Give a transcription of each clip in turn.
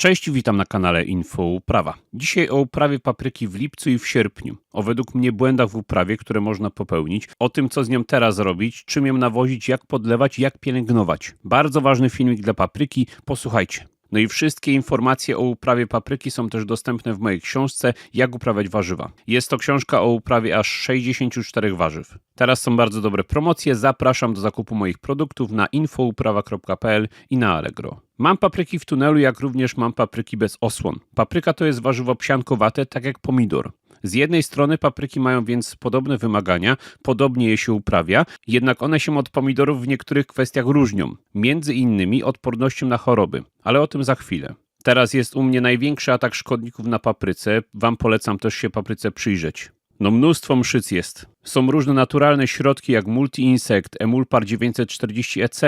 Cześć, witam na kanale Info Uprawa. Dzisiaj o uprawie papryki w lipcu i w sierpniu. O według mnie błędach w uprawie, które można popełnić, o tym co z nią teraz robić, czym ją nawozić, jak podlewać, jak pielęgnować. Bardzo ważny filmik dla papryki, posłuchajcie. No i wszystkie informacje o uprawie papryki są też dostępne w mojej książce Jak uprawiać warzywa. Jest to książka o uprawie aż 64 warzyw. Teraz są bardzo dobre promocje, zapraszam do zakupu moich produktów na infouprawa.pl i na Allegro. Mam papryki w tunelu, jak również mam papryki bez osłon. Papryka to jest warzywo psiankowate, tak jak pomidor. Z jednej strony papryki mają więc podobne wymagania, podobnie je się uprawia, jednak one się od pomidorów w niektórych kwestiach różnią, między innymi odpornością na choroby, ale o tym za chwilę. Teraz jest u mnie największy atak szkodników na papryce, wam polecam też się papryce przyjrzeć. No mnóstwo mszyc jest. Są różne naturalne środki jak Multi-Insect, Emulpar 940 EC,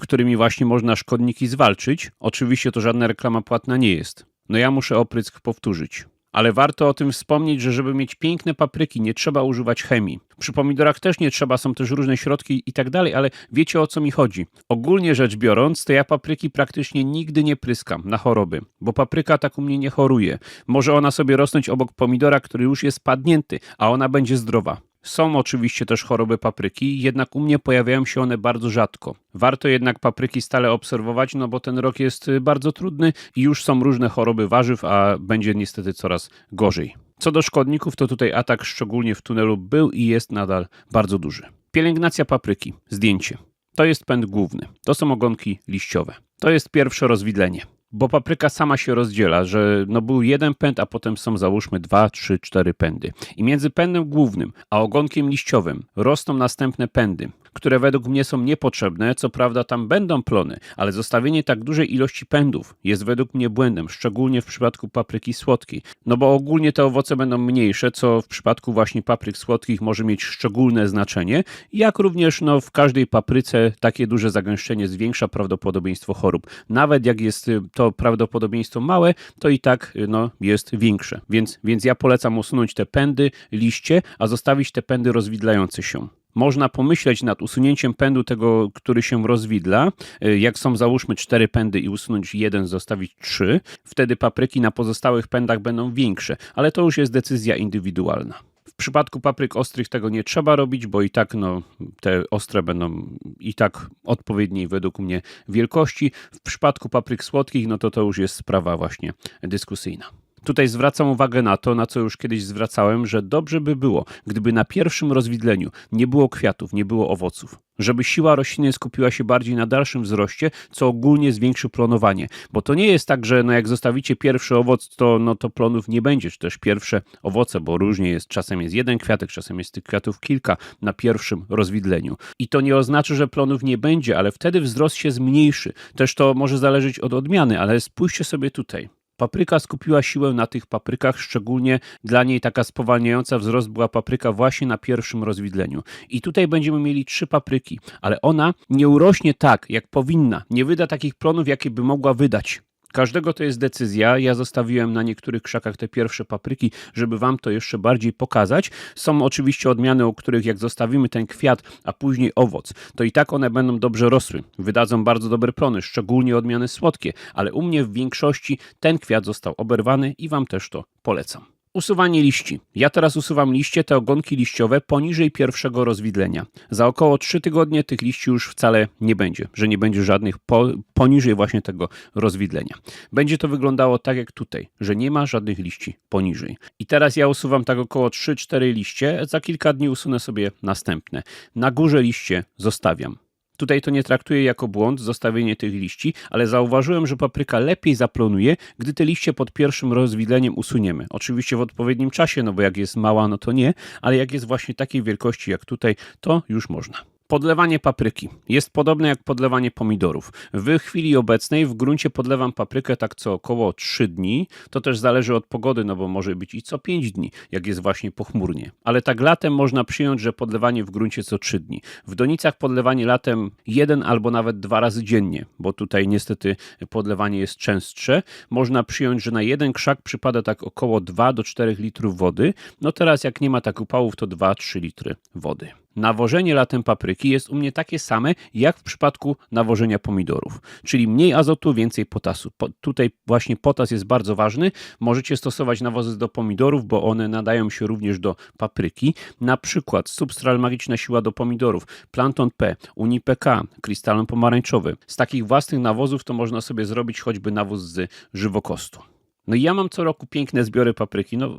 którymi właśnie można szkodniki zwalczyć. Oczywiście to żadna reklama płatna nie jest. No ja muszę oprysk powtórzyć. Ale warto o tym wspomnieć, że żeby mieć piękne papryki, nie trzeba używać chemii. Przy pomidorach też nie trzeba, są też różne środki i tak dalej, ale wiecie o co mi chodzi. Ogólnie rzecz biorąc, to ja papryki praktycznie nigdy nie pryskam na choroby, bo papryka tak u mnie nie choruje. Może ona sobie rosnąć obok pomidora, który już jest padnięty, a ona będzie zdrowa. Są oczywiście też choroby papryki, jednak u mnie pojawiają się one bardzo rzadko. Warto jednak papryki stale obserwować, no bo ten rok jest y, bardzo trudny i już są różne choroby warzyw, a będzie niestety coraz gorzej. Co do szkodników, to tutaj atak szczególnie w tunelu był i jest nadal bardzo duży. Pielęgnacja papryki. Zdjęcie. To jest pęd główny. To są ogonki liściowe. To jest pierwsze rozwidlenie bo papryka sama się rozdziela, że no był jeden pęd, a potem są załóżmy dwa, trzy, cztery pędy. I między pędem głównym a ogonkiem liściowym rosną następne pędy, które według mnie są niepotrzebne. Co prawda tam będą plony, ale zostawienie tak dużej ilości pędów jest według mnie błędem, szczególnie w przypadku papryki słodkiej. No bo ogólnie te owoce będą mniejsze, co w przypadku właśnie papryk słodkich może mieć szczególne znaczenie, jak również no, w każdej papryce takie duże zagęszczenie zwiększa prawdopodobieństwo chorób. Nawet jak jest y, to prawdopodobieństwo małe, to i tak y, no, jest większe. Więc, więc ja polecam usunąć te pędy, liście, a zostawić te pędy rozwidlające się można pomyśleć nad usunięciem pędu tego, który się rozwidla. Y, jak są załóżmy cztery pędy i usunąć jeden, zostawić trzy, wtedy papryki na pozostałych pędach będą większe, ale to już jest decyzja indywidualna. W przypadku papryk ostrych tego nie trzeba robić, bo i tak no, te ostre będą i tak odpowiedniej według mnie wielkości. W przypadku papryk słodkich, no to to już jest sprawa właśnie dyskusyjna. Tutaj zwracam uwagę na to, na co już kiedyś zwracałem, że dobrze by było, gdyby na pierwszym rozwidleniu nie było kwiatów, nie było owoców. Żeby siła rośliny skupiła się bardziej na dalszym wzroście, co ogólnie zwiększy plonowanie. Bo to nie jest tak, że no jak zostawicie pierwszy owoc, to, no to plonów nie będzie, czy też pierwsze owoce, bo różnie jest. Czasem jest jeden kwiatek, czasem jest tych kwiatów kilka na pierwszym rozwidleniu. I to nie oznacza, że plonów nie będzie, ale wtedy wzrost się zmniejszy. Też to może zależeć od odmiany, ale spójrzcie sobie tutaj. Papryka skupiła siłę na tych paprykach, szczególnie dla niej taka spowalniająca wzrost była papryka właśnie na pierwszym rozwidleniu. I tutaj będziemy mieli trzy papryki, ale ona nie urośnie tak, jak powinna, nie wyda takich plonów, jakie by mogła wydać. Każdego to jest decyzja. Ja zostawiłem na niektórych krzakach te pierwsze papryki, żeby wam to jeszcze bardziej pokazać. Są oczywiście odmiany, u których jak zostawimy ten kwiat, a później owoc, to i tak one będą dobrze rosły. Wydadzą bardzo dobre plony, szczególnie odmiany słodkie, ale u mnie w większości ten kwiat został oberwany i wam też to polecam. Usuwanie liści. Ja teraz usuwam liście, te ogonki liściowe poniżej pierwszego rozwidlenia. Za około 3 tygodnie tych liści już wcale nie będzie, że nie będzie żadnych po, poniżej właśnie tego rozwidlenia. Będzie to wyglądało tak jak tutaj, że nie ma żadnych liści poniżej. I teraz ja usuwam tak około 3-4 liście, za kilka dni usunę sobie następne. Na górze liście zostawiam. Tutaj to nie traktuję jako błąd, zostawienie tych liści, ale zauważyłem, że papryka lepiej zaplonuje, gdy te liście pod pierwszym rozwidleniem usuniemy. Oczywiście w odpowiednim czasie, no bo jak jest mała, no to nie, ale jak jest właśnie takiej wielkości jak tutaj, to już można. Podlewanie papryki jest podobne jak podlewanie pomidorów. W chwili obecnej w gruncie podlewam paprykę tak co około 3 dni. To też zależy od pogody, no bo może być i co 5 dni, jak jest właśnie pochmurnie. Ale tak latem można przyjąć, że podlewanie w gruncie co 3 dni. W donicach podlewanie latem jeden albo nawet dwa razy dziennie, bo tutaj niestety podlewanie jest częstsze. Można przyjąć, że na jeden krzak przypada tak około 2 do 4 litrów wody. No teraz jak nie ma tak upałów, to 2-3 litry wody. Nawożenie latem papryki jest u mnie takie same jak w przypadku nawożenia pomidorów, czyli mniej azotu, więcej potasu. Po, tutaj właśnie potas jest bardzo ważny. Możecie stosować nawozy do pomidorów, bo one nadają się również do papryki. Na przykład Substral Magiczna Siła do pomidorów, Planton P, Unipk, Krystalon Pomarańczowy. Z takich własnych nawozów to można sobie zrobić choćby nawóz z żywokostu. No ja mam co roku piękne zbiory papryki. No,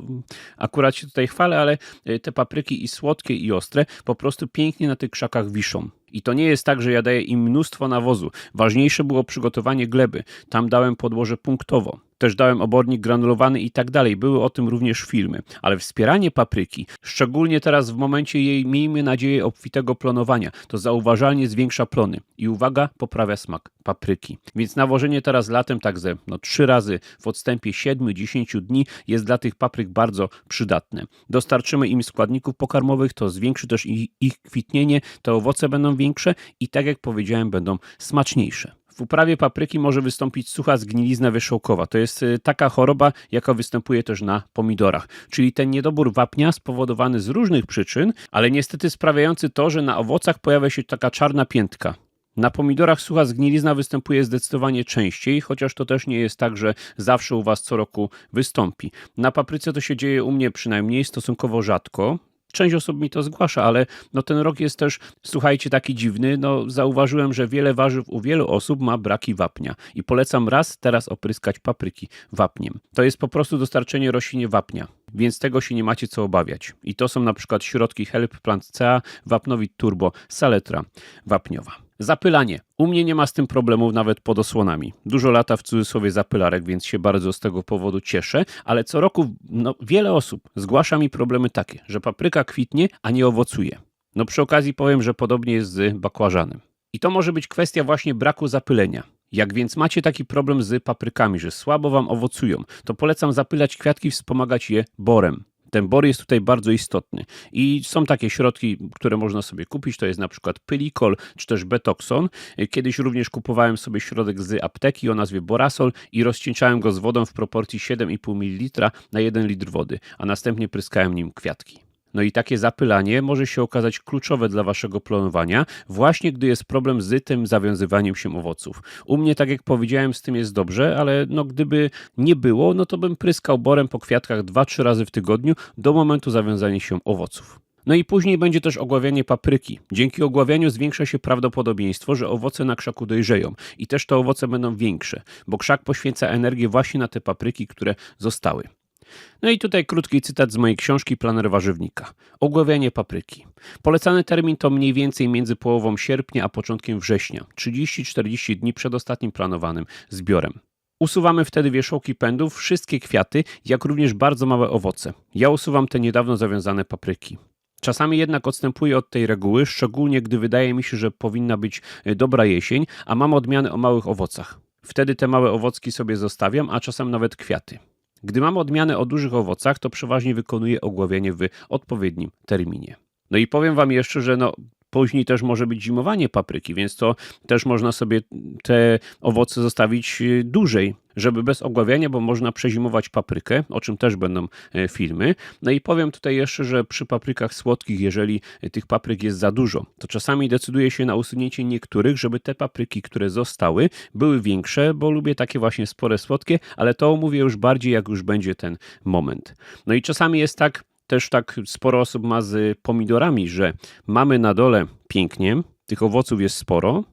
akurat się tutaj chwalę, ale e, te papryki i słodkie, i ostre po prostu pięknie na tych krzakach wiszą. I to nie jest tak, że ja daję im mnóstwo nawozu. Ważniejsze było przygotowanie gleby. Tam dałem podłoże punktowo. Też dałem obornik granulowany i tak dalej. Były o tym również filmy. Ale wspieranie papryki, szczególnie teraz w momencie jej, miejmy nadzieję, obfitego plonowania, to zauważalnie zwiększa plony. I uwaga, poprawia smak papryki. Więc nawożenie teraz latem tak ze no, trzy razy w odstępie 7-10 dni jest dla tych papryk bardzo przydatne. Dostarczymy im składników pokarmowych, to zwiększy też ich, ich kwitnienie, te owoce będą większe i tak jak powiedziałem, będą smaczniejsze. W uprawie papryki może wystąpić sucha zgnilizna wierzchołkowa. To jest y, taka choroba, jaka występuje też na pomidorach. Czyli ten niedobór wapnia spowodowany z różnych przyczyn, ale niestety sprawiający to, że na owocach pojawia się taka czarna piętka. Na pomidorach sucha zgnilizna występuje zdecydowanie częściej, chociaż to też nie jest tak, że zawsze u Was co roku wystąpi. Na papryce to się dzieje u mnie przynajmniej stosunkowo rzadko. Część osób mi to zgłasza, ale no ten rok jest też, słuchajcie, taki dziwny. No, zauważyłem, że wiele warzyw u wielu osób ma braki wapnia i polecam raz teraz opryskać papryki wapniem. To jest po prostu dostarczenie roślinie wapnia, więc tego się nie macie co obawiać. I to są na przykład środki Help Plant CA, Wapnowit Turbo, Saletra wapniowa. Zapylanie. U mnie nie ma z tym problemów nawet pod osłonami. Dużo lata w cudzysłowie zapylarek, więc się bardzo z tego powodu cieszę, ale co roku no, wiele osób zgłasza mi problemy takie, że papryka kwitnie, a nie owocuje. No przy okazji powiem, że podobnie jest z bakłażanem. I to może być kwestia właśnie braku zapylenia. Jak więc macie taki problem z paprykami, że słabo wam owocują, to polecam zapylać kwiatki, wspomagać je borem. Ten bor jest tutaj bardzo istotny. I są takie środki, które można sobie kupić. To jest na przykład Pylikol czy też Betoxon. Kiedyś również kupowałem sobie środek z apteki o nazwie Borasol i rozcieńczałem go z wodą w proporcji 7,5 ml na 1 litr wody, a następnie pryskałem nim kwiatki. No i takie zapylanie może się okazać kluczowe dla waszego planowania, właśnie gdy jest problem z tym zawiązywaniem się owoców. U mnie, tak jak powiedziałem, z tym jest dobrze, ale no gdyby nie było, no to bym pryskał borem po kwiatkach 2-3 razy w tygodniu do momentu zawiązania się owoców. No i później będzie też ogławianie papryki. Dzięki ogławianiu zwiększa się prawdopodobieństwo, że owoce na krzaku dojrzeją i też te owoce będą większe, bo krzak poświęca energię właśnie na te papryki, które zostały. No i tutaj krótki cytat z mojej książki Planer Warzywnika. Ogławianie papryki. Polecany termin to mniej więcej między połową sierpnia a początkiem września, 30-40 dni przed ostatnim planowanym zbiorem. Usuwamy wtedy wierzchołki pędów, wszystkie kwiaty, jak również bardzo małe owoce. Ja usuwam te niedawno zawiązane papryki. Czasami jednak odstępuję od tej reguły, szczególnie gdy wydaje mi się, że powinna być e, dobra jesień, a mam odmiany o małych owocach. Wtedy te małe owocki sobie zostawiam, a czasem nawet kwiaty. Gdy mamy odmianę o dużych owocach, to przeważnie wykonuję ogławianie w odpowiednim terminie. No i powiem Wam jeszcze, że no, później też może być zimowanie papryki, więc to też można sobie te owoce zostawić y, dłużej, żeby bez ogławiania, bo można przezimować paprykę, o czym też będą e, filmy. No i powiem tutaj jeszcze, że przy paprykach słodkich, jeżeli tych papryk jest za dużo, to czasami decyduję się na usunięcie niektórych, żeby te papryki, które zostały, były większe, bo lubię takie właśnie spore słodkie, ale to omówię już bardziej, jak już będzie ten moment. No i czasami jest tak, też tak sporo osób ma z pomidorami, że mamy na dole pięknie, tych owoców jest sporo,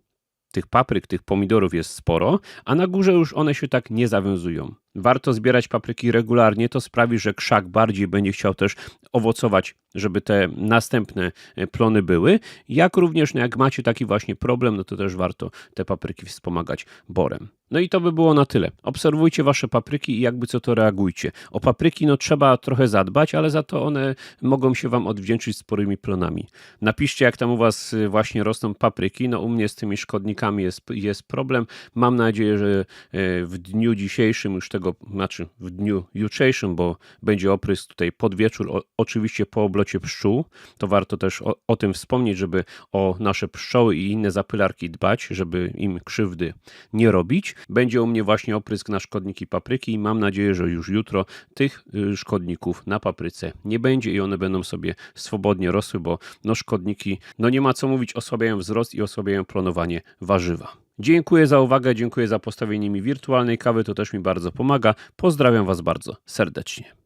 tych papryk, tych pomidorów jest sporo, a na górze już one się tak nie zawiązują. Warto zbierać papryki regularnie, to sprawi, że krzak bardziej będzie chciał też owocować, żeby te następne e, plony były. Jak również, no jak macie taki właśnie problem, no to też warto te papryki wspomagać borem. No i to by było na tyle. Obserwujcie wasze papryki i jakby co to reagujcie. O papryki no trzeba trochę zadbać, ale za to one mogą się wam odwdzięczyć sporymi plonami. Napiszcie jak tam u was y, właśnie rosną papryki. No u mnie z tymi szkodnikami jest, jest problem. Mam nadzieję, że y, w dniu dzisiejszym już tego tego, znaczy w dniu jutrzejszym, bo będzie oprysk tutaj pod wieczór, o, oczywiście po oblocie pszczół. To warto też o, o tym wspomnieć, żeby o nasze pszczoły i inne zapylarki dbać, żeby im krzywdy nie robić. Będzie u mnie właśnie oprysk na szkodniki papryki i mam nadzieję, że już jutro tych y, szkodników na papryce nie będzie i one będą sobie swobodnie rosły, bo no szkodniki, no nie ma co mówić, osłabiają wzrost i osłabiają planowanie warzywa. Dziękuję za uwagę, dziękuję za postawienie mi wirtualnej kawy, to też mi bardzo pomaga. Pozdrawiam Was bardzo serdecznie.